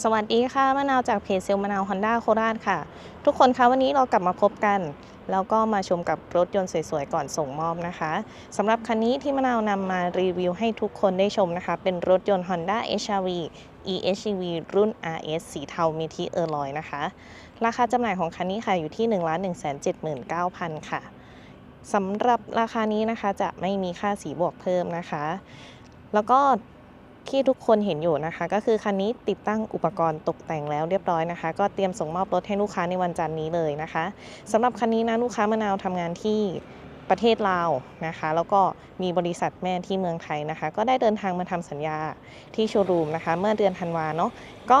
สวัสดีค่ะมะนาวจากเพจเซลมะนาวฮอนด้าโคราชค่ะ ทุกคนคะวันนี้เรากลับมาพบกัน แล้วก็มาชมกับรถยนต์สวยๆ ก่อนส่งมอบนะคะสำหรับคันนี้ที่มะนาวนำมารีวิวให้ทุกคนได้ชมนะคะ เป็นรถยนต์ Honda HR-V EHEV รุ่น RS สีเทามีที่เออร์ลอยนะคะ ราคาจำหน่ายของคันนี้ค่ะอยู่ที่ 1 1 7 9 0 0 0 ค่ะสำหรับราคานี้นะคะจะไม่มีค่าสีบวกเพิ่มนะคะ แล้วก็ ที่ทุกคนเห็นอยู่นะคะ ก็คือคันนี้ติดตั้งอุปกรณ์ตกแต่งแล้วเรียบร้อยนะคะ ก็เตรียมส่งมอบรถให้ลูกค้าในวันจันทร์นี้เลยนะคะสำหรับคันนี้นะลูกค้ามะนาวทำงานที่ประเทศลาวนะคะ แล้วก็มีบริษัทแม่ที่เมืองไทยนะคะ ก็ได้เดินทางมาทำสัญญาที่โชว์รูมนะคะ เมื่อเดือนธันวาเนาะก็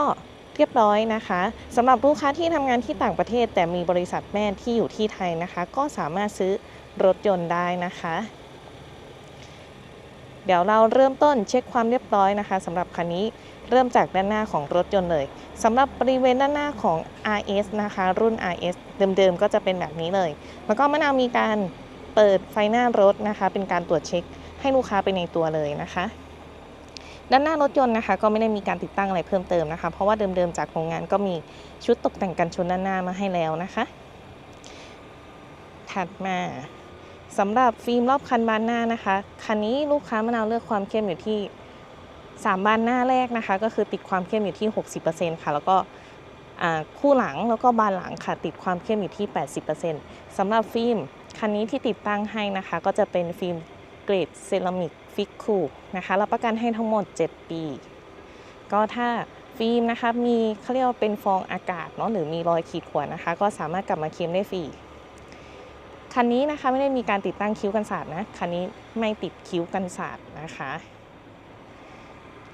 เรียบร้อยนะคะสำหรับลูกค้าที่ทำงานที่ต่างประเทศ แต่มีบริษัทแม่ที่อยู่ที่ไทยนะคะ ก็สามารถซื้อรถยนต์ได้นะคะ เดี๋ยวเราเริ่มต้นเช็คความเรียบร้อยนะคะสำหรับคันนี้เริ่มจากด้านหน้าของรถยนต์เลยสำหรับบริเวณด้านหน้าของ RS นะคะ รุ่น RS เดิมๆ ก็จะเป็นแบบนี้เลย แล้วก็มะนาวมีการเปิดไฟหน้ารถนะคะ เป็นการตรวจเช็คให้ลูกค้าไปในตัวเลยนะคะ ด้านหน้ารถยนต์นะคะ ก็ไม่ได้มีการติดตั้งอะไรเพิ่มเติมนะคะ เพราะว่าเดิมๆ จากโรงงานก็มีชุดตกแต่งกันชนด้านหน้ามาให้แล้วนะคะ ถัดมา สำหรับฟิล์มรอบคันบานหน้านะคะ คันนี้ลูกค้ามะนาวเลือกความเข้มอยู่ที่ 3 บานหน้าแรกนะคะ ก็คือติดความเข้มอยู่ที่ 60%ค่ะ แล้วก็คู่หลังแล้วก็บานหลังค่ะ ติดความเข้มอยู่ที่ 80%สำหรับฟิล์มคันนี้ที่ติดตั้งให้นะคะ ก็จะเป็นฟิล์มเกรดเซรามิกฟิกคูนะคะรับประกันให้ทั้งหมด 7 ปี ก็ถ้าฟิล์มนะคะมีเขาเรียกว่าเป็นฟองอากาศเนาะหรือมีรอยขีดข่วนนะคะ ก็สามารถกลับมาเคลมได้ฟรี คันนี้นะคะไม่ได้มีการติดตั้งคิ้วกันศาสตร์นะ คันนี้ไม่ติดคิ้วกันศาสตร์นะคะ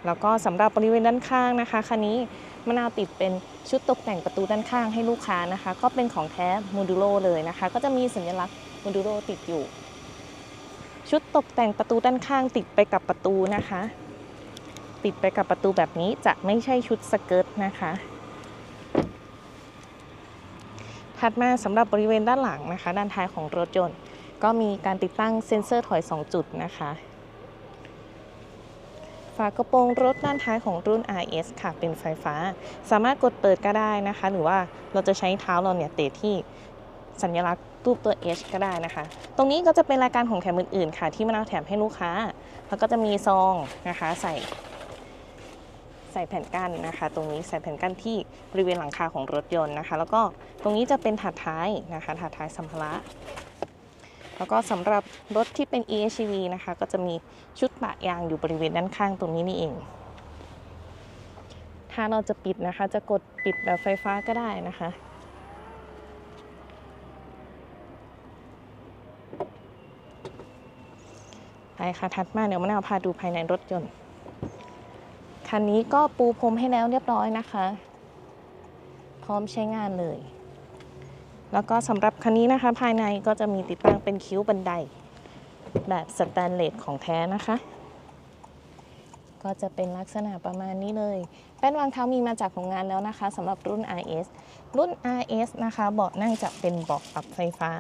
แล้วก็สำหรับบริเวณด้านข้างนะคะ คันนี้มะนาวติดเป็นชุดตกแต่งประตูด้านข้างให้ลูกค้านะคะ ก็เป็นของแท้โมดูโลเลยนะคะ ก็จะมีสัญลักษณ์โมดูโลติดอยู่ ชุดตกแต่งประตูด้านข้างติดไปกับประตูนะคะ ติดไปกับประตูแบบนี้จะไม่ใช่ชุดสเกิร์ตนะคะ ถัดมาสำหรับบริเวณด้านหลังนะคะ ด้านท้ายของรถยนต์ ก็มีการติดตั้งเซ็นเซอร์ถอย 2 จุดนะคะฝากระโปรงรถด้านท้ายของรุ่น RS ค่ะ เป็นไฟฟ้า สามารถกดเปิดก็ได้นะคะ หรือว่าเราจะใช้เท้าเราเนี่ยเตะที่สัญลักษณ์รูปตัว H ก็ได้นะคะ ตรงนี้ก็จะเป็นรายการของแถมอื่นๆ ค่ะ ที่มะนาวแถมให้ลูกค้า แล้วก็จะมีซองนะคะ ใส่ ใส่แผ่นกั้นนะคะ ตรงนี้ใส่แผ่นกั้นที่บริเวณหลังคาของรถยนต์นะคะ แล้วก็ตรงนี้จะเป็นถาดท้ายนะคะถาดท้ายสัมภาระ แล้วก็สำหรับรถที่เป็น e-hv นะคะ ก็จะมีชุดปะยางอยู่บริเวณด้านข้างตรงนี้นี่เอง ถ้าเราจะปิดนะคะ จะกดปิดแบบไฟฟ้าก็ได้นะคะไปค่ะ ถัดมาเดี๋ยวมะนาวพาดูภายในรถยนต์ คันนี้ก็ปูพรมให้แล้วเรียบร้อยนะคะ พร้อมใช้งานเลย แล้วก็สำหรับคันนี้นะคะ ภายในก็จะมีติดตั้งเป็นคิ้วบันได แบบสแตนเลสของแท้นะคะ ก็จะเป็นลักษณะประมาณนี้เลย แป้นวางเท้ามีมาจากโรงงานแล้วนะคะสำหรับรุ่น RS รุ่น RS นะคะ เบาะนั่งจะเป็นเบาะปรับไฟฟ้า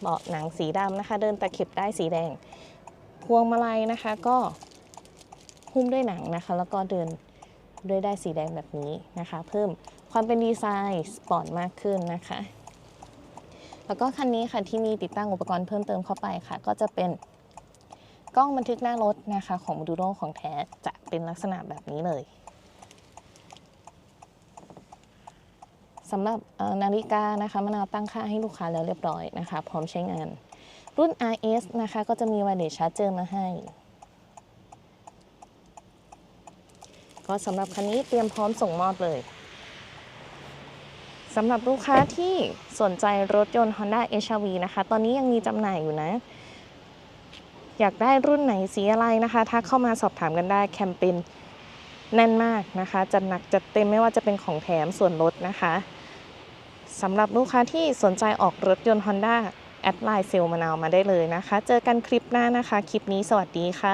เบาะหนังสีดำนะคะ เดินตะเข็บได้สีแดง พวงมาลัยนะคะก็ หุ้มด้วยหนังนะคะ แล้วก็เดินด้วยได้สีแดงแบบนี้นะคะ เพิ่มความเป็นดีไซน์สปอร์ตมากขึ้นนะคะ แล้วก็คันนี้ค่ะที่มีติดตั้งอุปกรณ์เพิ่มเติมเข้าไปค่ะ ก็จะเป็นกล้องบันทึกหน้ารถนะคะของ Moduro ของแท้จะเป็นลักษณะแบบนี้เลยสำหรับนาฬิกานะคะมะนาวตั้งค่าให้ลูกค้าแล้วเรียบร้อยนะคะ พร้อมใช้งาน รุ่น RS นะคะ ก็จะมีไวเลสชาร์จเจอร์มาให้ ก็สำหรับคันนี้เตรียมพร้อมส่งมอบเลยสำหรับลูกค้าที่สนใจรถยนต์ Honda HR-V นะคะ ตอนนี้ยังมีจำหน่ายอยู่นะ อยากได้รุ่นไหนสีอะไรนะคะถ้าเข้ามาสอบถามกันได้แคมเปญแน่นมากนะคะ จัดหนักจัดเต็มไม่ว่าจะเป็นของแถมส่วนลดนะคะสำหรับลูกค้าที่สนใจออกรถยนต์ Honda แอดไลน์เซลมะนาวมาได้เลยนะคะ เจอกันคลิปหน้านะคะ คลิปนี้สวัสดีค่ะ